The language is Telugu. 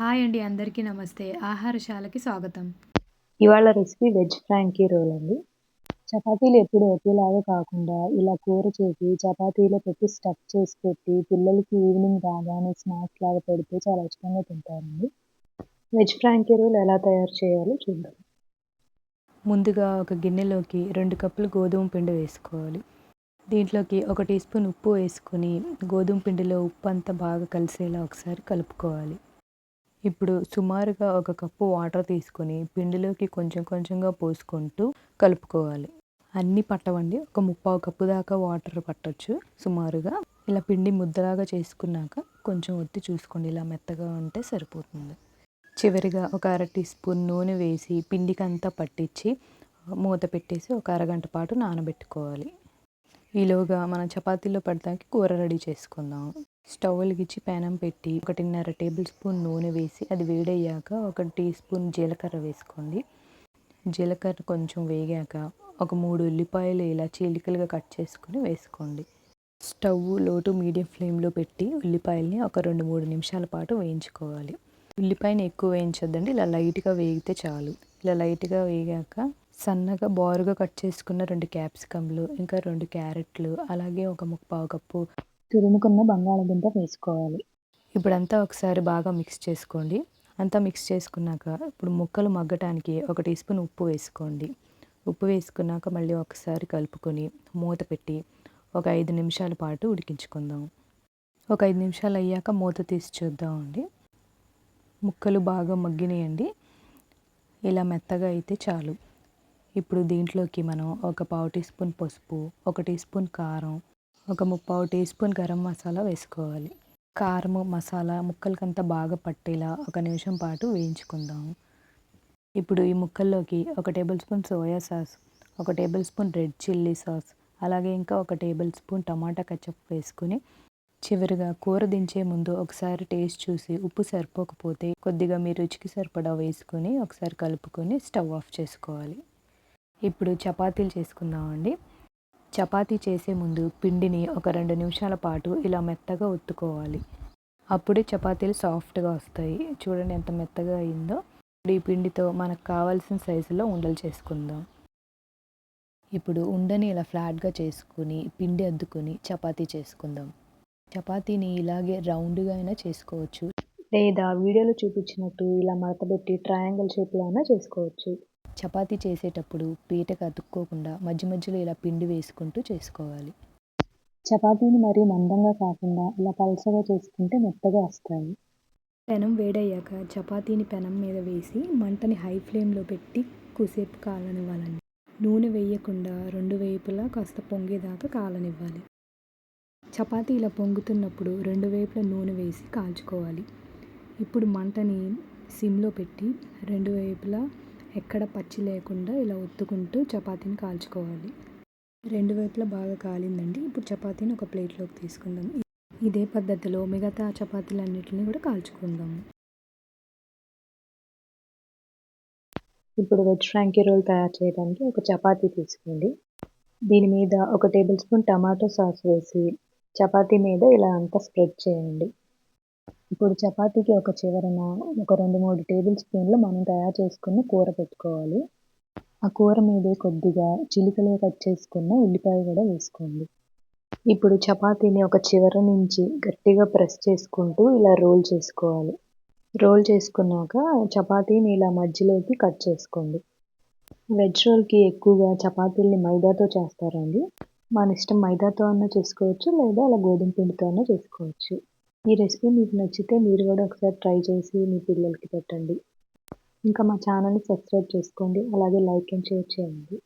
హాయ్ అండి అందరికీ నమస్తే. ఆహారశాలకి స్వాగతం. ఇవాళ రెసిపీ వెజ్ ఫ్రాంకీ రోల్ అండి. చపాతీలు ఎప్పుడు ఒకేలాగా కాకుండా ఇలా కూర చేసి చపాతీలో పెట్టి స్టఫ్ చేసి పెట్టి పిల్లలకి ఈవినింగ్ రాగానే స్నాక్స్ లాగా పెడితే చాలా ఇష్టంగా తింటారండి. వెజ్ ఫ్రాంకీ రోల్ ఎలా తయారు చేయాలో చూద్దాం. ముందుగా ఒక గిన్నెలోకి రెండు కప్పులు గోధుమ పిండి వేసుకోవాలి. దీంట్లోకి ఒక టీ స్పూన్ ఉప్పు వేసుకొని గోధుమ పిండిలో ఉప్పు అంతా బాగా కలిసేలా ఒకసారి కలుపుకోవాలి. ఇప్పుడు సుమారుగా ఒక కప్పు వాటర్ తీసుకొని పిండిలోకి కొంచెం కొంచెంగా పోసుకుంటూ కలుపుకోవాలి. అన్నీ పట్టవండి. ఒక ముప్పావు కప్పు దాకా వాటర్ పట్టొచ్చు సుమారుగా. ఇలా పిండి ముద్దలాగా చేసుకున్నాక కొంచెం ఒత్తి చూసుకోండి. ఇలా మెత్తగా ఉంటే సరిపోతుంది. చివరిగా ఒక అర టీ స్పూన్ నూనె వేసి పిండికంతా పట్టించి మూత పెట్టేసి ఒక అరగంట పాటు నానబెట్టుకోవాలి. ఈలోగా మనం చపాతీలో పడడానికి కూర రెడీ చేసుకుందాం. స్టవ్ వెలిగించి పేనం పెట్టి ఒకటిన్నర టేబుల్ స్పూన్ నూనె వేసి అది వేడయ్యాక ఒక టీ స్పూన్ జీలకర్ర వేసుకోండి. జీలకర్ర కొంచెం వేగాక ఒక మూడు ఉల్లిపాయలు ఇలా చీలికలుగా కట్ చేసుకుని వేసుకోండి. స్టవ్ లోటు మీడియం ఫ్లేమ్లో పెట్టి ఉల్లిపాయల్ని ఒక రెండు మూడు నిమిషాల పాటు వేయించుకోవాలి. ఉల్లిపాయని ఎక్కువ వేయించొద్దండి ఇలా లైట్గా వేగితే చాలు. ఇలా లైట్గా వేగాక సన్నగా బారుగా కట్ చేసుకున్న రెండు క్యాప్సికమ్లు ఇంకా రెండు క్యారెట్లు అలాగే ఒక ముప్పావు కప్పు తురుముకున్న బంగాళదుంప వేసుకోవాలి. ఇప్పుడంతా ఒకసారి బాగా మిక్స్ చేసుకోండి. అంతా మిక్స్ చేసుకున్నాక ఇప్పుడు ముక్కలు మగ్గటానికి ఒక టీ స్పూన్ ఉప్పు వేసుకోండి. ఉప్పు వేసుకున్నాక మళ్ళీ ఒకసారి కలుపుకొని మూత పెట్టి ఒక ఐదు నిమిషాల పాటు ఉడికించుకుందాం. ఒక ఐదు నిమిషాలు అయ్యాక మూత తీసి చూద్దామండి. ముక్కలు బాగా మగ్గినాయండి. ఇలా మెత్తగా అయితే చాలు. ఇప్పుడు దీంట్లోకి మనం ఒక పావు టీ స్పూన్ పసుపు ఒక టీ స్పూన్ కారం ఒక ముప్పావు టీ స్పూన్ గరం మసాలా వేసుకోవాలి. కారము మసాలా ముక్కలకంతా బాగా పట్టేలా ఒక నిమిషం పాటు వేయించుకుందాం. ఇప్పుడు ఈ ముక్కల్లోకి ఒక టేబుల్ స్పూన్ సోయా సాస్ ఒక tablespoon red chilli sauce అలాగే ఇంకా ఒక టేబుల్ స్పూన్ టమాటా కచ్చప్ వేసుకుని చివరిగా కూర దించే ముందు ఒకసారి టేస్ట్ చూసి ఉప్పు సరిపోకపోతే కొద్దిగా మీ రుచికి సరిపడా వేసుకొని ఒకసారి కలుపుకొని స్టవ్ ఆఫ్ చేసుకోవాలి. ఇప్పుడు చపాతీలు చేసుకుందామండి. చపాతీ చేసే ముందు పిండిని ఒక రెండు నిమిషాల పాటు ఇలా మెత్తగా ఒత్తుకోవాలి. అప్పుడే చపాతీలు సాఫ్ట్గా వస్తాయి. చూడండి ఎంత మెత్తగా అయిందో. ఇప్పుడు ఈ పిండితో మనకు కావాల్సిన సైజులో ఉండలు చేసుకుందాం. ఇప్పుడు ఉండని ఇలా ఫ్లాట్గా చేసుకుని పిండి అద్దుకొని చపాతీ చేసుకుందాం. చపాతీని ఇలాగే రౌండ్గా అయినా చేసుకోవచ్చు. లేదా వీడియోలో చూపించినట్టు ఇలా మడతపెట్టి ట్రయాంగిల్ షేప్లో అయినా చేసుకోవచ్చు. చపాతీ చేసేటప్పుడు పీటకు అతుక్కోకుండా మధ్య మధ్యలో ఇలా పిండి వేసుకుంటూ చేసుకోవాలి. చపాతీని మరీ మందంగా కాకుండా ఇలా పలసగా చేసుకుంటే మెత్తగా వస్తాయి. పెనం వేడయ్యాక చపాతీని పెనం మీద వేసి మంటని హై ఫ్లేమ్లో పెట్టి కుసేపు కాలనివ్వాలండి. నూనె వేయకుండా రెండు వైపులా కాస్త పొంగేదాకా కాలనివ్వాలి. చపాతీ ఇలా పొంగుతున్నప్పుడు రెండు వైపుల నూనె వేసి కాల్చుకోవాలి. ఇప్పుడు మంటని సిమ్లో పెట్టి రెండు వైపులా ఎక్కడ పచ్చి లేకుండా ఇలా ఒత్తుకుంటూ చపాతీని కాల్చుకోవాలి. రెండు వైపులా బాగా కాలిందండి. ఇప్పుడు చపాతీని ఒక ప్లేట్లోకి తీసుకుందాం. ఇదే పద్ధతిలో మిగతా చపాతీలన్నిటిని కూడా కాల్చుకుందాము ఇప్పుడు వెజ్ ఫ్రాంకీ రోల్ తయారు చేయడానికి ఒక చపాతీ తీసుకోండి. దీని మీద ఒక టేబుల్ స్పూన్ టమాటో సాస్ వేసి చపాతీ మీద ఇలా అంతా స్ప్రెడ్ చేయండి. ఇప్పుడు చపాతీకి ఒక చివరన ఒక రెండు మూడు టేబుల్ స్పూన్లు మనం తయారు చేసుకున్న కూర పెట్టుకోవాలి. ఆ కూర మీదే కొద్దిగా చిలికలో కట్ చేసుకున్న ఉల్లిపాయ కూడా వేసుకోండి. ఇప్పుడు చపాతీని ఒక చివర నుంచి గట్టిగా ప్రెస్ చేసుకుంటూ ఇలా రోల్ చేసుకోవాలి. రోల్ చేసుకున్నాక చపాతీని ఇలా మధ్యలోకి కట్ చేసుకోండి. వెజ్ రోల్కి ఎక్కువగా చపాతీల్ని మైదాతో చేస్తారండి. మన ఇష్టం మైదాతో అన్నా చేసుకోవచ్చు లేదా అలా గోధుమ పిండితో అన్నా చేసుకోవచ్చు. ఈ రెసిపీ మీకు నచ్చితే మీరు కూడా ఒకసారి ట్రై చేసి మీ పిల్లలకి పెట్టండి. ఇంకా మా ఛానల్ని సబ్స్క్రైబ్ చేసుకోండి. అలాగే లైక్ అండ్ షేర్ చేయండి.